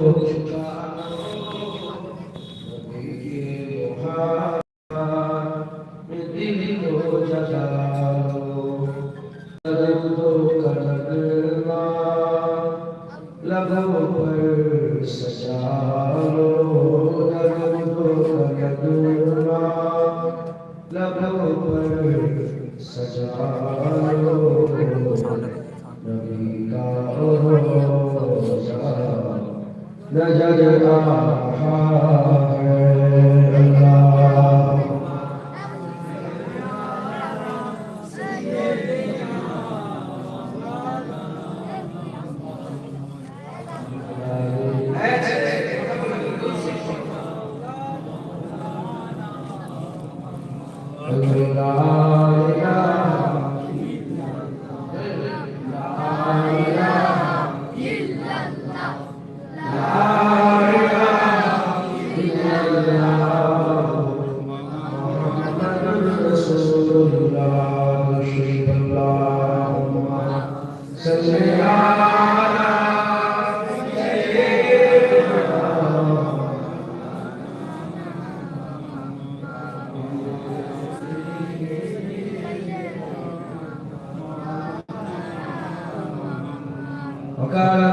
Oh,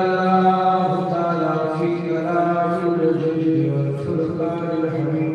الله تعالى في كلام الجد والفرقان الحميد.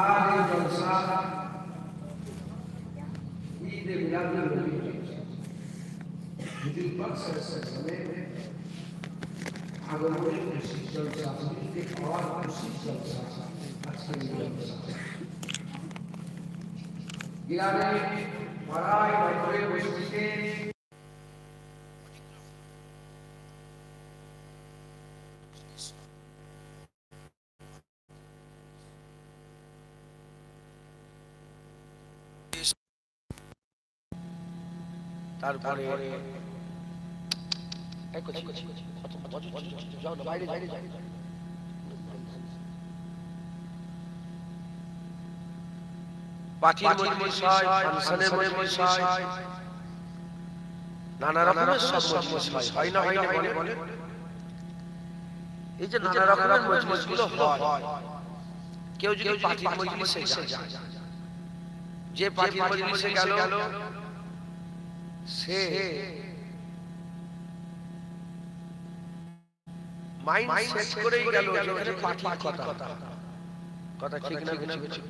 ఆది జనసార ఈ దేవియాన్ని ఇది పక్ష సమయం अगर वो कृषि चर्चा एक और कृषि चर्चा अच्छी चर्चा गिराने Guarai, favorevoli sostieni. তারপরে eccoci eccoci যাও বাইরে বাইরে যাও পার্টির মজলিস হয়, ফাংশনের মজলিস হয়, নানা রকমের সব মজলিস হয়। হয় না, হয় না, বলে, বলে। এই যে নানা রকমের মজলিসগুলো হয়, কেউ যদি পার্টির মজলিসে যায়, যে পার্টির মজলিসে গেল সে মাইন্ড সেট করেই গেল যেখানে পাঠির কথা। কথা। ঠিক না কিছু কিছু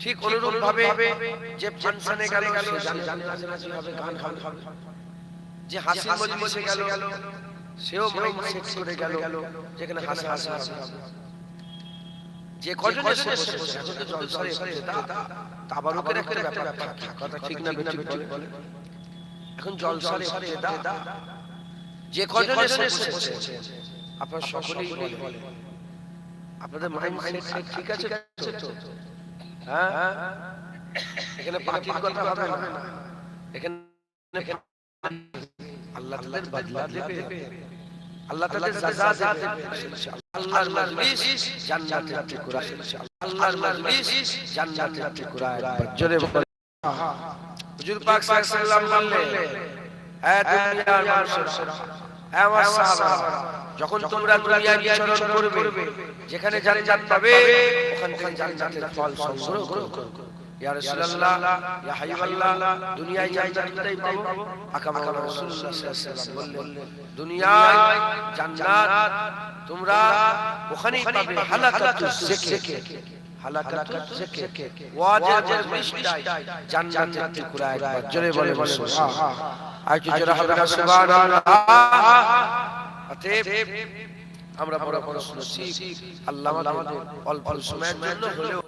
ঠিক অনুরূপ ভাবে যে ফাংশনে গেল সে জানে জানে নাচে হবে গান গান হবে যে হাসি মজলিসে গেল সেও মাইন্ড সেট করে গেল যেখানে হাসি হাসি হাসি যে কজন এসে বসে বসে এখন তো জলসার ইফতেতা তাবারুকের একটা ব্যাপার থাকে কথা ঠিক না বেঠিক বলে। এখন জলসার ইফতেতা যে কজন এসে বসে বসে আপনারা সকলেই বলে। আপনাদের মাইন্ড সেট ঠিক আছে তো? হ্যাঁ? এখানে পার্টির কথা হবে না। এখানে আল্লাহ তাআলা বদলা দেবে। আল্লাহ তাআলা সাজা দেবে। আল্লাহর মজলিস জান্নাতের টুকরা আল্লাহর মজলিস জান্নাতের টুকরা জোরে বলে। হুজুর পাক সাল্লাল্লাহু আলাইহি বললেন দুনিয়ার মানুষেরা হ্যাঁ আমার সাহাবারা যখন তোমরা দুনিয়ায় বিচরণ করবে যেখানে জান্নাত পাবে ওখান থেকে জান্নাতের ফল সংগ্রহ করো। ইয়া রাসূলুল্লাহ ইয়া হাবিবাল্লাহ দুনিয়ায় পাবো? রাসূলুল্লাহ সাল্লাল্লাহু বললেন দুনিয়ায় জান্নাত তোমরা ওখানেই পাবে হালাকাতুজ জিকির হালাকাতুজ জিকির ওয়াজের জান্নাতের টুকরা একবার জোরে বলে বলে সুবহান আমরা বড় বড় শুনছি আল্লাহ আমাদের অল্প সময়ের জন্য হলেও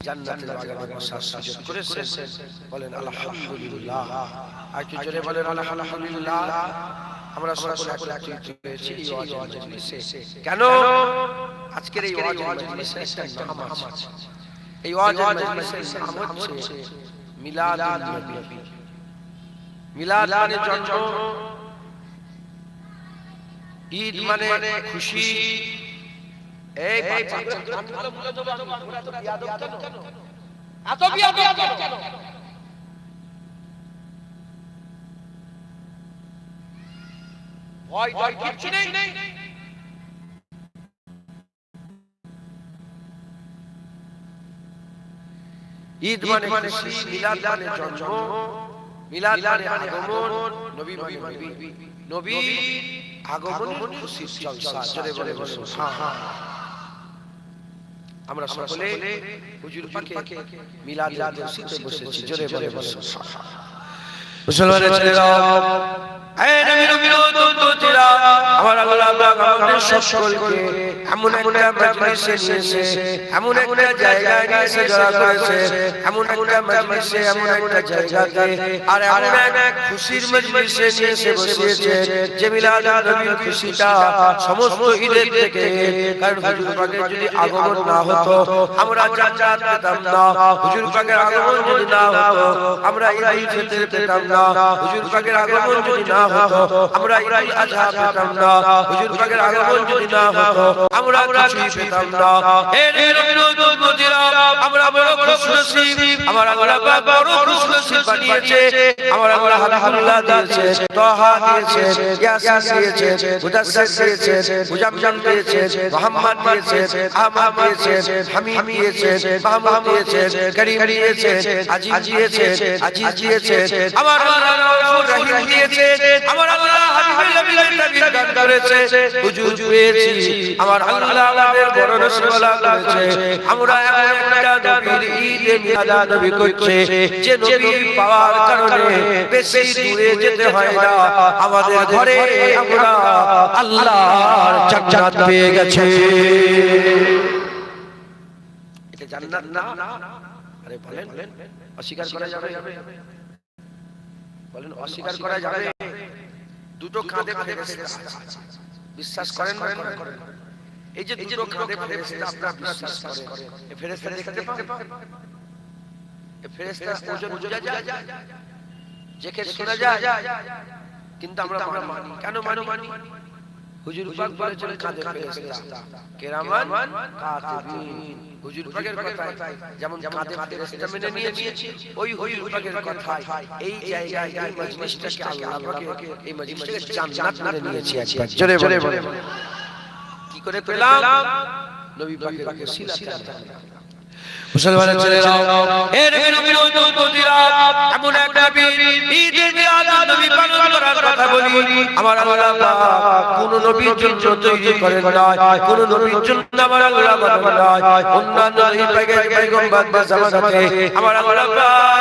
জান্নাতের বাগানে বসার সুযোগ করেছেন। বলেন আলহামদুলিল্লাহ। আর কি জোরে বলেন আলহামদুলিল্লাহ। আমরা সকলে একত্রিত হয়েছি এই ওয়াজ মজলিসে। কেন? আজকের এই ওয়াজ মজলিসে একটা নাম আছে। এই ওয়াজ মজলিসের নাম হচ্ছে মিলাদুন নবী। মিলাদ মানে ঈদ মানে খুশি। এই? ভয় ভয় কিচ্ছু নেই। ঈদ মানে খুশি মিলাদ মানে জন্ম। মিলাদ মানে আগমন নবী মানে নবী নবী আগমন খুশির জলসা জোরে বলে বলে হ্যাঁ। আমরা সকলে হুজুর পাকে মিলাদ রসিতে বসেছি জোরে বলে বলে মুসলমানের ছেলেরা আমার আল্লাহ আমাদের সকলকে এমন একটা মজলিসে নিয়েছে এমন একটা জায়গায় নিয়েছে যারা করেছে এমন একটা মজলিসে এমন একটা জায়গাতে আর এমন এক খুশির মজলিসে নিয়েছে বসিয়েছে যে মিলাদ নবীর খুশিটা সমস্ত ঈদের থেকে কারণ হুজুর পাকের যদি আগমন না হতো আমরা জান্নাত পেতাম না হুজুর পাকের আগমন যদি না হতো আমরা ঈদ ফিতর পেতাম না হুজুর পাকের আগমন যদি না হতো আমরা ঈদ আজহা পেতাম না হুজুর পাকের আগমন যদি না হতো আমরা কিছুই পেতাম না হে নবীর উম্মতিরা আমরা বড় খুশি নসিব আমার আল্লাহ পাক বড় খুশি নসিব বানিয়েছে আমার আল্লাহ আলহামদুলিল্লাহ দিয়েছে তোহা দিয়েছে ইয়াসিন দিয়েছে মুদাসসির দিয়েছে মুজাম্মিল দিয়েছে মুহাম্মদ দিয়েছে আহমদ দিয়েছে হামিদ দিয়েছে মাহমুদ দিয়েছে করিম দিয়েছে আজিজ দিয়েছে আজিজ দিয়েছে আমার আল্লাহ রহিম দিয়েছে আমার আল্লাহ হাবিবুল নবীর গান করেছে হুজুর পেয়েছি। আমার আল্লাহ আমাদের বড় নসিবলা করেছে। আমরা এমন একটা নবীর ঈদে মিলাদ নবী করছে, যে নবী পাওয়ার কারণে বেশি দূরে যেতে হয় না। আমাদের ঘরে আমরা আল্লাহর জান্নাত পেয়ে গেছে। এটা জান্নাত না? আরে বলেন। অস্বীকার করা যাবে? বলেন, অস্বীকার করা যাবে? দুটো কাঁধে ফেরেশতা আছে। বিশ্বাস করেন করেন? এই যে দুটো কাঁধে ফেরেশতা আপনারা বিশ্বাস করেন। এই ফেরেশতা দেখতে পান এই ফেরেশতা ওজন বোঝা যায়। যেকে শোনা যায়। কিন্তু আমরা আমরা মানি কেন মানি? মানি হুজুর পাক বলেছেন কাঁধে ফেরেশতা। কেরামান কাতিবিন হুজুর পাকের কথায় যেমন কাঁধে ফেরেশতা মেনে নিয়েছি ওই হুজুর পাকের কথায় এই জায়গায় এই মজলিসটাকে আল্লাহ পাকে এই মজলিসটাকে জান্নাত মেনে নিয়েছি একবার। জোরে জোরে কি করে পেলাম? নবী পাকের ওসিলাতে মুসলমানের ছেলেরা এ নবী উম্মতিরা এমন এক নবী ঈদের মিলাদ নবী পালন করার কথা বলি আমার আল্লাহ পাক কোন নবীর জন্য তৈরি করেন নাই কোন নবীর জন্য আমার আল্লাহ বানান নাই অন্যান্য নবী পয়গম্বরদের জামানাতে আমার আল্লাহ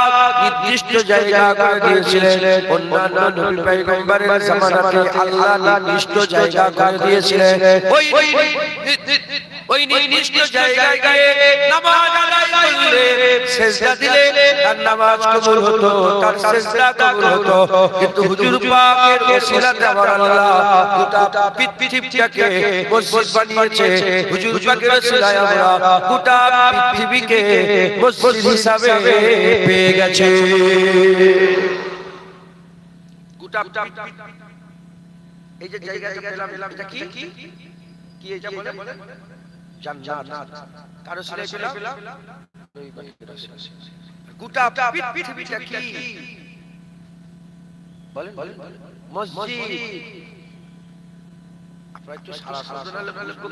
পাক নির্দিষ্ট জায়গা করে দিয়েছিলেন অন্যান্য নবী পয়গম্বরের জামানাতে আল্লাহ নির্দিষ্ট জায়গা করে দিয়েছিলেন ওই ওই নির্দিষ্ট জায়গায় নামাজ সেজদা দিলে তার নামাজ কবুল হতো, তার সেজদা কবুল হতো। কিন্তু হুজুর পাকের ওসিলাতে আমার আল্লাহ গোটা পৃথিবীটাকে মসজিদ বানিয়েছে। হুজুর পাকের ওসিলায় আমরা গোটা পৃথিবীকে মসজিদ হিসাবে পেয়ে গেছে। গোটা এই যে জায়গাটা পেলাম, এটা কি? কি এটা বলে? জান্নাত। কারও ছেলে গোটা পৃথিবীটা কি? বলেন বলেন মসজিদ। আপনারা একটু সারা শব্দ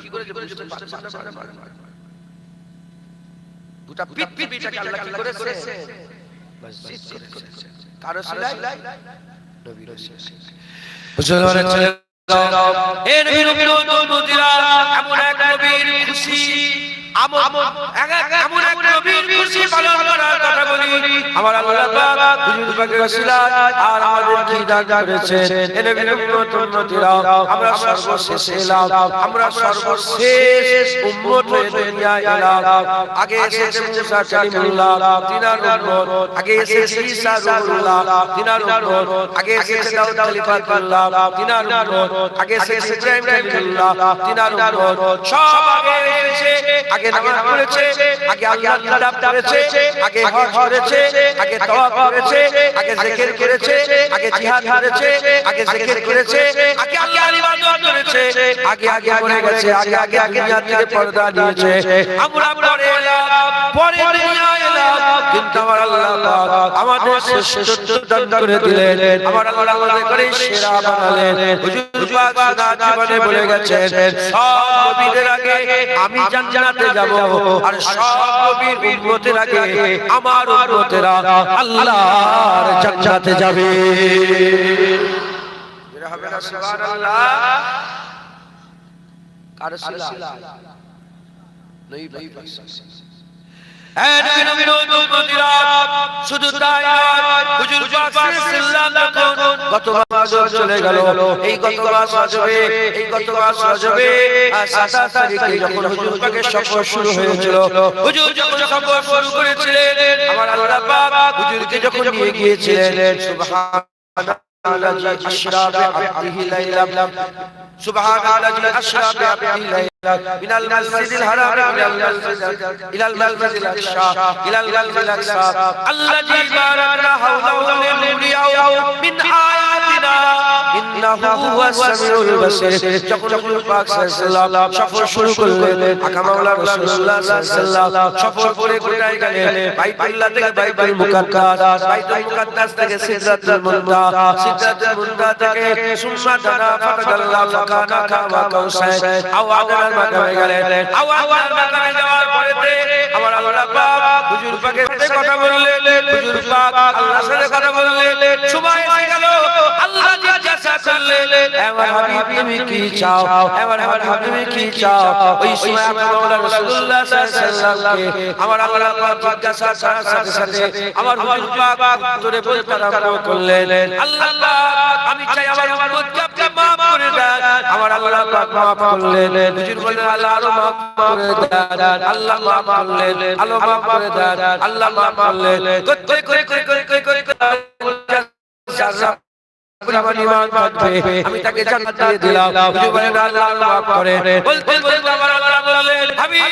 কি করে যে বুঝতে পারছেন? না পারেন পারেন গোটা পৃথিবীটাকে আল্লাহ কি করেছে? মসজিদ করেছে। কারও সিলাই ছেলে নবীরা এমন এক নবীর খুশি। আমার আল্লাহ পাক হুজুর পাকের ওসিলা আর আমাদের কি দান করেছেন? এ নবীর উম্মতরা আমরা সর্বশেষ এলাম। আমরা সর্বশেষ উম্মত হয়ে দুনিয়ায় এলাম। আগে এসেছে মুসা কালিমুল্লাহ তিনার উম্মত। আগে এসেছে ঈসা রুহুল্লাহ তিনার উম্মত। আগে এসেছে দাউদ খলিফাতুল্লাহ তিনার উম্মত। আগে এসেছে ইব্রাহিম খলিলুল্লাহ তিনার উম্মত সব আগে এসেছে আগে নামাজ পড়েছে আগে আল্লাহর কিতাব পড়েছে আগে হজ করেছে আগে তওয়াব করেছে আগে জিকির করেছে আগে জিহাদ করেছে আগে জিকির করেছে আগে আল্লাহর ইবাদত করেছে আগে আগে মরে গেছে আগে আগে আগে পর্দা দিয়েছে আমরা পরে পরে কিন্তু আমার আল্লাহ পাক আমাদের শ্রেষ্ঠত্ব দান করে দিলেন। আমার আল্লাহ আমাদের করে সেরা বানালেন। হুজুর পাক সাদা জীবনে বলে গেছেন, সব নবীদের আগে আমি জান্নাতে যাব আর সব নবীর উম্মতের আগে আমার উম্মতেরা আল্লাহর জান্নাতে যাবে। হবে না সুবহানাল্লাহ। কার সিলা? নই নবীরা হ্যাঁ, শুধু তাই হুজুর গত বছর চলে গেল। এই গত বছর এই গত বছর আর সাতাশ তারিখে যখন হুজুর পাকে সফর শুরু হয়েছিল, হুজুর যখন সফর শুরু করেছিলেন, আমার আল্লাহ পাক হুজুরকে যখন নিয়ে গিয়েছিলেন, সুবহানাল্লাহ আল্লাহ আশরাফে আবদিহি লাইলা সুবহানাল্লাহ আশরাফে আবদিহি من المسجد الحرام إلى المسجد إلى المسجد الأقصى إلى المسجد الأقصى الذي باركنا حوله لنريه من آياتنا إنه هو السميع البصير যখন হুজুর পাক সাল্লাল্লাহু সফর শুরু করলেন আকা মাওলা রাসূলুল্লাহ সাল্লাল্লাহু সফর করে কোথায় গেলেন বাইতুল্লাহ থেকে বাইতুল মুকাদ্দাস বাইতুল মুকাদ্দাস থেকে সিদরাতুল মুনতাহা সিদরাতুল মুনতাহা থেকে সুমা দানা ফাতাগাল্লাহ ফাকানা কামা কাউসাই আওয়াদার কথা বললেন। কথা বললেন। সময় গেল। আল্লাহ করলেন এবার হাবিব তুমি কি চাও এবার হাবিব কি চাও ওই সময় আমার মাওলানা রাসূলুল্লাহ সাল্লাল্লাহু আলাইহি আমার আল্লাহ পাক জিজ্ঞাসা করার সাথে সাথে আমার হুজুর পাক তোরে বলতে আরম্ভ করলেন আল্লাহ পাক আমি চাই আমার উম্মতকে আপনি maaf করে দেন আমার আল্লাহ পাক maaf করলেন হুজুর বললেন আল্লাহ আরও maaf করে দেন আল্লাহ maaf করলেন আলো maaf করে দেন আল্লাহ maaf করলেন করে করে করে করে করে করে যারা আমার ঈমান বাঁধবে আমি তাকে জান্নাত দিয়ে দিলাম। হুজুর বলেন আল্লাহ মাফ করে। বলতে বলতে আমার আল্লাহ বললেন হাবিব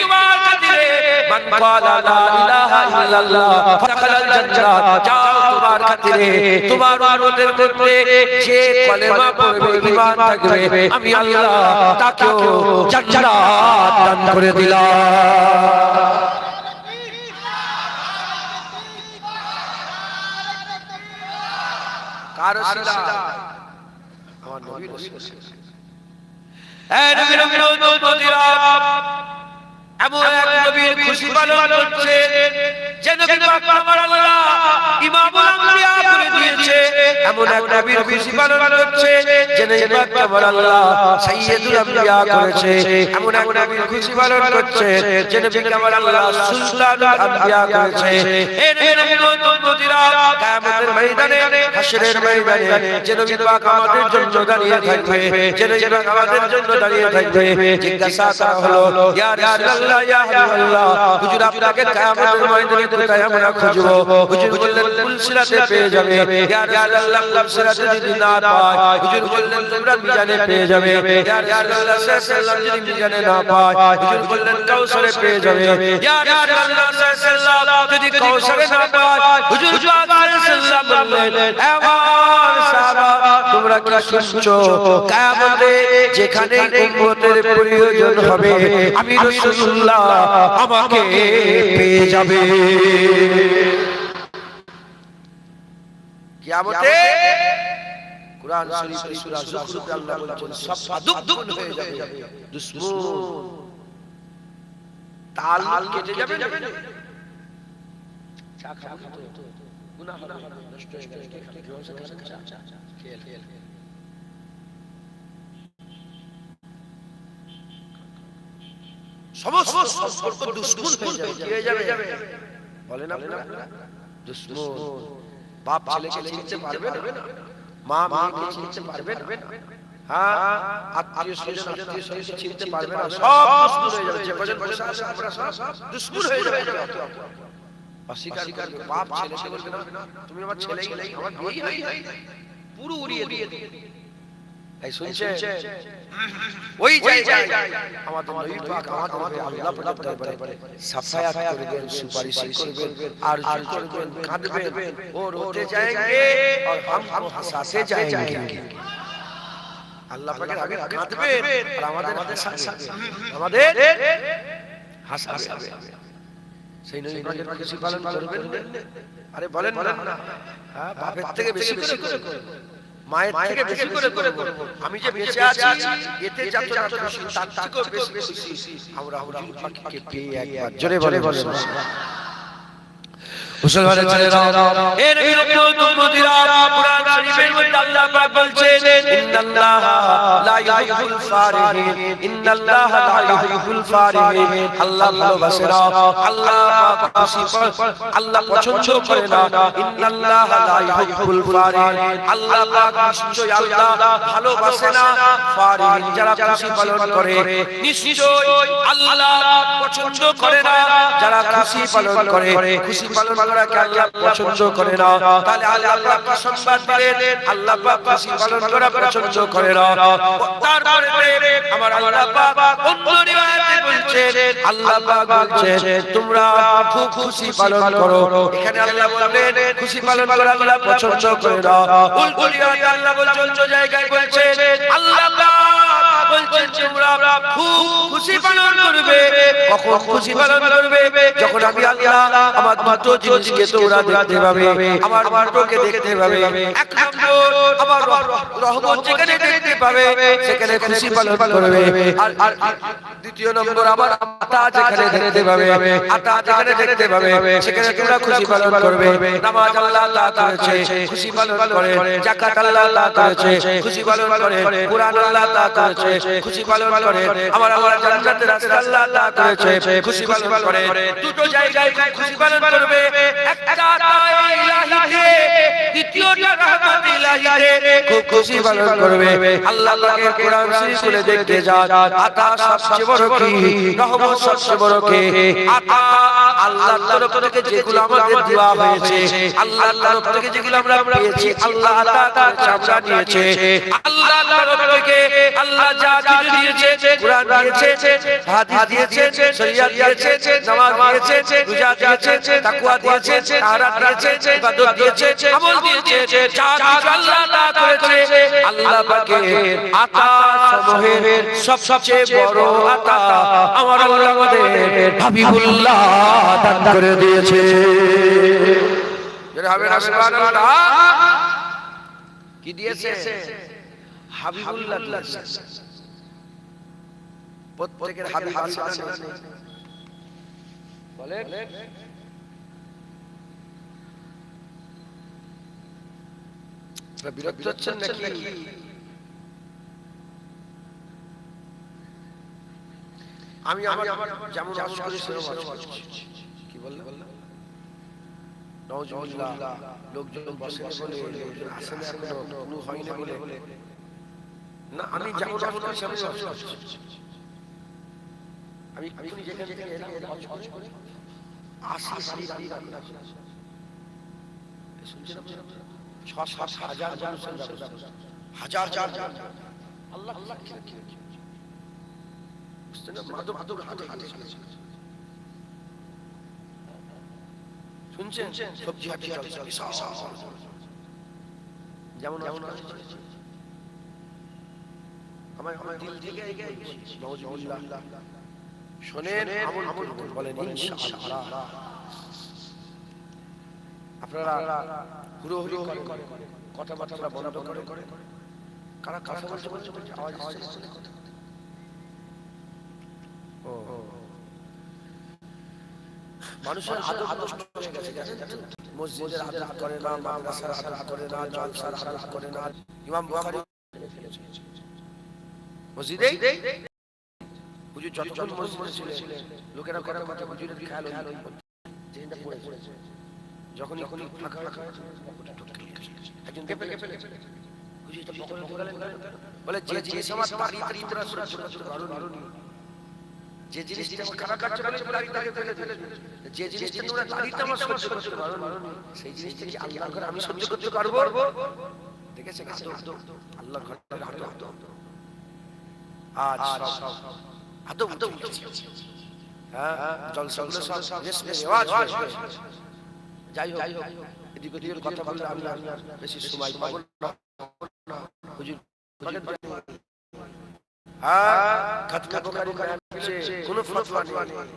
তোমার খাতিরে মান ক্বালা লা ইলাহা ইল্লাল্লাহ ফাদাখালাল জান্নাত যাও তোমার খাতিরে। তোমার উম্মতের মধ্যে যে কলেমা পড়বে ঈমান থাকবে আমি আল্লাহ তাকেও জান্নাত দান করে দিলাম। আমার নবীর হ্যাঁ নবীরা এমন এক নবীর খুশি পালন করছে যে নবী পাক আমার আল্লাহ ইমামুল আম্বিয়া করে দিয়েছে এমন এক নবীর খুশি পালন করছে আমার আল্লাহ সাইয়্যিদুল আম্বিয়া করেছে এমন এক নবীর খুশি পালন করছে যে নবী আমার আল্লাহ সুলতানুল আম্বিয়া করেছে হে নবী নবীরা কিয়ামতের ময়দানে হাশরের ময়দানে যে নবী পাক আমাদের জন্য দাঁড়িয়ে থাকবে যে নবী পাক আমাদের জন্য দাঁড়িয়ে থাকবে জিজ্ঞাসা করা হলো ইয়া রাসূলুল্লাহ ইয়া হাবিবাল্লাহ হুজুর আপনাকে কিয়ামতের ময়দানে কোথায় আমরা খুঁজবো হুজুর বললেন ফুলসিরাতে পেয়ে যাবে ইয়া রাসূলুল্লাহ ফুলসিরাতে যদি না পায় হুজুর বললেন তোমরা মিজানে পেয়ে যাবে। ইয়া রাসূলুল্লাহ সাল্লাল্লাহু যদি মিজানে না পায় হুজুর বললেন কাউসারে পেয়ে যাবে। ইয়া রাসূলুল্লাহ সাল্লাল্লাহু যদি কাউসারে না পায় হুজুর সাল্লাল্লাহু বললেন আমার সাহাবা তোমরা কি শুনছো? কিয়ামতে যেখানে উম্মতের প্রয়োজন হবে আমি রাসূলুল্লাহ আমাকে পেয়ে যাবে। কিয়ামতে কুরআন শরীফে সূরা যুখরুফে আল্লাহ বলছেন সব দুঃখ হয়ে যাবে। দুশ্মন। তাল কেটে যাবে না। চা খাব তো। গুনাহ হবে নষ্ট হয়ে যাবে। কেউ আছে চা। খেল খেল সমস্ত সম্পর্ক দুশ্মন কি হয়ে যাবে। বলেন আপনারা। দুশ্মন। বাপ ছেলেকে চিনতে পারবে না। মা মাকে চিনতে পারবে না। হ্যাঁ আত্মীয় স্বজন আত্মীয় স্বজন চিনতে পারবে না। সব দুশ্মন হয়ে যাবে যে কজন বসে আছে আমরা সব দুশ্মন হয়ে যাবে। অস্বীকার করবে। বাপ ছেলেকে বলবে না তুমি আমার ছেলেই আমার বিয়েই পুরো উড়িয়ে দিয়ে এই শুনছে ওই জায়গায় আমাদের নবী পাক আমাদের আল্লাহ পাক দরবারে সাফায়াত করবেন সুপারিশ করবেন আরজু করবেন কাঁদবেন ও রোতে जाएंगे और हम हंसाते जाएंगे আল্লাহ পাকের আগে কাঁদবেন আর আমাদের হাসাবে আমাদের হাসাবে সেই নবী পাকের খুশি পালন করবেন আরে বলেন না হ্যাঁ বাপের থেকে বেশি বেশি করে মায়ের থেকে বেশি করে করে আমি যে বেঁচে আছি এতে যত যত বেশি তার থেকেও বেশি বেশি আমরা আমরা পাখিকে পেয়ে একবার। জোরে বলে বলে। মুসলমানের ছেলেরা এ নবী রব্বুল উম্মতিরা কুরআন শরীফের মধ্যে আল্লাহ পাক বলছেন ইন্নাল্লাহ লা ইউহিব্বুল ফারিহিন ইন্নাল্লাহ লা ইউহিব্বুল ফারিহিন। আল্লাহ ভালোবাসে না আল্লাহ পাক খুশি আল্লাহ পছন্দ করে না ইন্নাল্লাহ লা ইউহিব্বুল ফারিহিন। আল্লাহ পাক নিশ্চয়ই আল্লাহ ভালোবাসে না ফারিহিন যারা খুশি পালন করে নিশ্চয়ই আল্লাহ পছন্দ করে না যারা খুশি পালন করে খুশি পালন করাকে আল্লাহ পছন্দ করে না, তাহলে আল্লাহ পাক সংবাদ দিলেন, আল্লাহ পাক খুশি পালন করা পছন্দ করে না। তারপরে আমার আল্লাহ পাক অন্য রিওয়ায়াতে বলছেন, আল্লাহ পাক বলছেন, তোমরা খুব খুশি পালন করো। এখানে আল্লাহ বললেন, খুশি পালন করা আল্লাহ পছন্দ করে না। উল্টো রিওয়ায়াতে আল্লাহ বলছেন জায়গায় বলছেন, আল্লাহ পাক বলছেন তোমরা খুব খুশি পালন করবে। কখন খুশি পালন করবে? যখন আমি আল্লাহ আমার মাত্র জিনিসকে তোমরা দেখতে পাবে, আমার মাত্রকে দেখতে পাবে। এক নম্বর, আমার রহমত যেখানে দেখতে পাবে, সেখানে খুশি পালন করবে। আর আর দ্বিতীয় নম্বর, আমার আতা যেখানে দেখতে পাবে, আতা যেখানে দেখতে পাবে, সেখানে তোমরা খুশি পালন করবে। নামাজ আল্লাহ আল্লাহ করেছে খুশি পালন করে, যাকাত আল্লাহ আল্লাহ করেছে খুশি পালন করে, কুরআন আল্লাহ আল্লাহ করেছে খুশি পালন করে। আমার আমার জান্নাতের রাস্তা আল্লাহ আল্লাহ করেছে খুশি পালন করে। দুটো জায়গায় খুশি পালন করবে। একটা আতায়ে ইলাহিতে দ্বিতীয়টা রহমত ইলাহিতে খুব খুশি পালন করবে। আল্লাহ পাকের কোরআন শরীফ খুলে দেখতে যা আতা সবচেয়ে বড় কি? রহমত সবচেয়ে বড় কি? আতা আল্লাহর তরফ থেকে যেগুলো আমাদের দেওয়া হয়েছে আল্লাহর তরফ থেকে যেগুলো আমরা পেয়েছি আল্লাহ আতা আমরা নিয়েছে। আল্লাহর তরফ থেকে আল্লাহ কিছু দিয়েছে কোরআন দিয়েছে হাদিস দিয়েছে শরিয়াত দিয়েছে নামাজ দিয়েছে রোজা দিয়েছে তাকওয়া দিয়েছে তাহারাত দিয়েছে ইবাদত দিয়েছে আমল দিয়েছে যা কিছু আল্লাহ আতা করেছে আল্লাহ পাকের আতা সমূহের সবচেয়ে বড় আতা আমার আল্লাহ আমাদের হাবিবুল্লাহ দান করে দিয়েছে। হবে না সুবহানাল্লাহ? কি দিয়েছে? হাবিবুল্লাহ প্রত্যেকের হাবিব আছে। না বলেন। বিরক্ত হচ্ছেন নাকি? আমি আমি আমার যেমন। কি বললেন নওজুবিল্লাহ লোকজন বসে বলে আসে না এখনও কোনো বলে। না আমি যেমন করি সেরকম আওয়াজ করছি। আমি আমি যেখান থেকে এলাম আওয়াজ করে আশি শুনছেন আপনারা? ছ সাত হাজার মানুষের হাজার হাজার আল্লাহ আল্লাহ কি কি কি বুঝতে না মাদক মাদক হাতে হাতে শুনছেন সবজি চলছে যেমন যেমন আমার আমার দিল থেকে শোনেন আমল বলেন ইনশাআল্লাহ। আপনারা হুড়োহুড়ি করে কথাবার্তা বন্ধ করে কারা কথা বলছে বলছে বলছে আওয়াজ আসছে ও। মানুষের হয়ে গেছে মসজিদের করে না মাদ্রাসার করে না জলসার করে না। ইমাম বুখারী মসজিদে? হুজুর যতক্ষণ মসজিদে ছিলেন লোকেরা করে কথা হুজুরের খেয়াল খেয়াল যেটা পড়েছে। যখন যখন ফাঁকা ফাঁকা একজন কেঁপে কেঁপে হুজুর ঢোকালেন বলে যে যে জিনিসটা আমার খারাপ কাজ বলে তোমরা তাকে ফেলে ফেলে যে জিনিসটা তোমরা বাড়িতে আমার সহ্য করতে পারো সেই জিনিসটা কি আল্লাহর ঘরে আমি সহ্য করতে পারব? দেখেছে আজ সব আদব হ্যাঁ জলসাগুলো সব। যাই হোক হ্যাঁ খাতমে বুখারী হচ্ছে কোনো ফতোয়া নেই।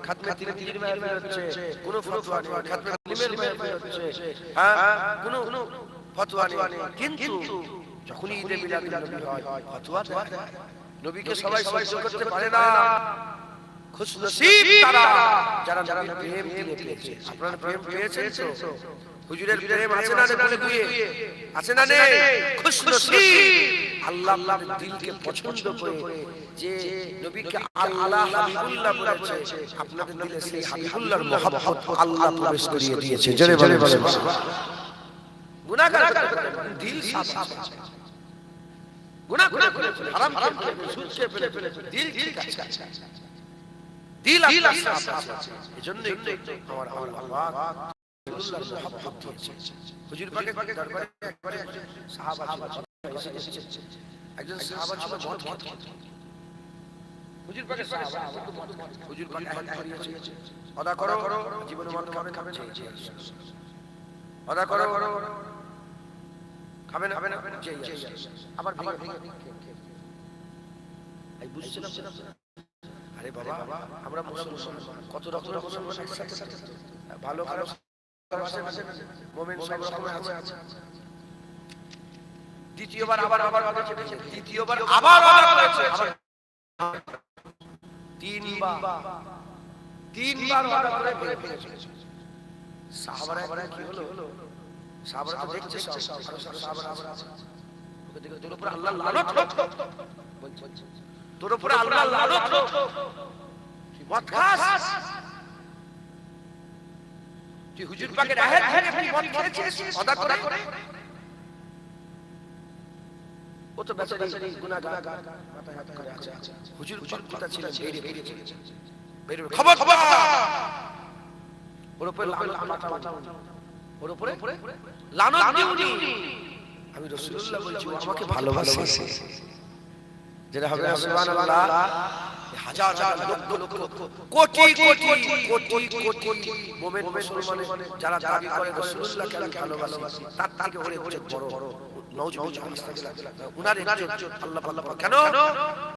হচ্ছে কোনো ফতোয়া নেই। খাতমে মুসলিমের মাহফিল হচ্ছে হ্যাঁ কোনো কিন্তু যখনই ঈদে মিলাদুন নবী হয়, ফতোয়া দেয় নবীকে সবাই সবাই করতে পারে না। খুশনসিব তারা যারা যারা প্রেম পেয়েছে। আপনারা প্রেম পেয়েছেন তো? হুজুরের প্রেম আছে না বলে দিয়ে আছে না খুশনসিব আল্লাহ আল্লাহর দিলকে পছন্দ করে যে নবীকে আল্লাহ হাবিবুল্লাহ বলেছে। আপনাদের দিলে সেই হাবিবুল্লাহর মহব্বত আল্লাহ প্রবেশ করিয়ে দিয়েছে। জোরে বলে বলে গুনাহগার দিল সাফ সাফ গুনাহ করে করে হারাম হারাম সুদ খেয়ে ফেলে ফেলে দিল ঠিক আছে। দিল সাফ আছে এজন্য আমার আল্লাহ রাসূলুল্লাহর মহব্বত দিয়েছে হুজুর পাকের দরবারে একবারে একজন সাহাবা ছিল। একজন সাহাবা ছিল। মদ খেত। হুজুর পাকের সাহাবা হুজুর পাক আয়াত করিয়েছে অদা করো জীবনে মদ খাবে খাবে অদা করো খাবে না? খাবে না? যেই আসে। আবার আবার এই বুঝছেন আরে বাবা আমরা মুসলমান। কত রকমের মুসলমান একসাথে ভালো খারাপ দ্বিতীয়বার আবার আবার আবার দ্বিতীয়বার আবার আবার তিনবার। তিনবার। আবার সাহাবারা কি হলো? সাহাবারা তো দেখছে সব সাহাবারা আছে ওকে দেখে তোর উপর আল্লাহ লানত বলছে তোর উপরে আল্লাহ লানত হোক। মদ খাস তুই হুজুর পাকের আয়াত থেকে তুই মদ খেয়েছিস অদা করে। ও তো বেচারি গুনাহগার। মাথায় হাত করে আছে। হুজুর হুজুর কথা ছিল বেরিয়ে বেরিয়ে বেরিয়ে খবর খবর ওর উপরে লানত ওর উপরে? লানত দিউনি। আমি রাসূলুল্লাহ বলছি আমাকে ভালোবাসে। যেটা হবে সুবহানাল্লাহ। হাজার হাজার লক্ষ লক্ষ কোটি কোটি কোটি কোটি মুমিন মুসলমানের যারা দাবি করে রাসূলুল্লাহকে আমি ভালোবাসি তার থেকে ওরে হচ্ছে বড়। নওজুবিল্লাহ উনার আল্লাহ আল্লাহ কেন?